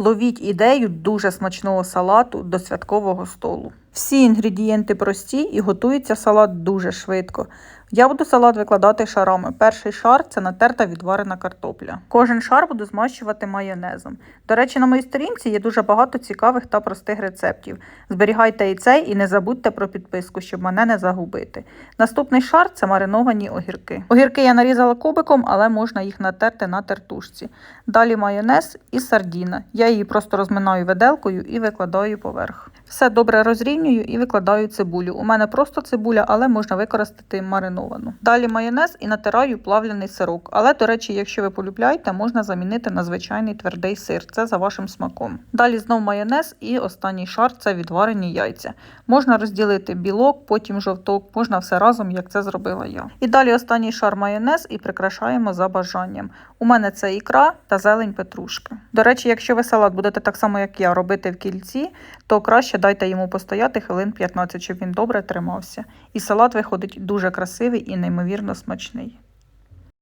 Ловіть ідею дуже смачного салату до святкового столу. Всі інгредієнти прості і готується салат дуже швидко. Я буду салат викладати шарами. Перший шар це натерта відварена картопля. Кожен шар буду змащувати майонезом. До речі, на моїй сторінці є дуже багато цікавих та простих рецептів. Зберігайте і цей, і не забудьте про підписку, щоб мене не загубити. Наступний шар це мариновані огірки. Огірки я нарізала кубиком, але можна їх натерти на тертушці. Далі майонез і сардіна. Я її просто розминаю виделкою і викладаю поверх. Все добре розрівнюю і викладаю цибулю. У мене просто цибуля, але можна використати мариновану. Далі майонез і натираю плавлений сирок. Але, до речі, якщо ви полюбляєте, можна замінити на звичайний твердий сир. Це за вашим смаком. Далі знов майонез і останній шар це відварені яйця. Можна розділити білок, потім жовток, можна все разом, як це зробила я. І далі останній шар майонез і прикрашаємо за бажанням. У мене це ікра та зелень петрушки. До речі, якщо ви салат будете так само, як я, робити в кільці, то краще дайте йому постояти хвилин 15, щоб він добре тримався. І салат виходить дуже красивий і неймовірно смачний.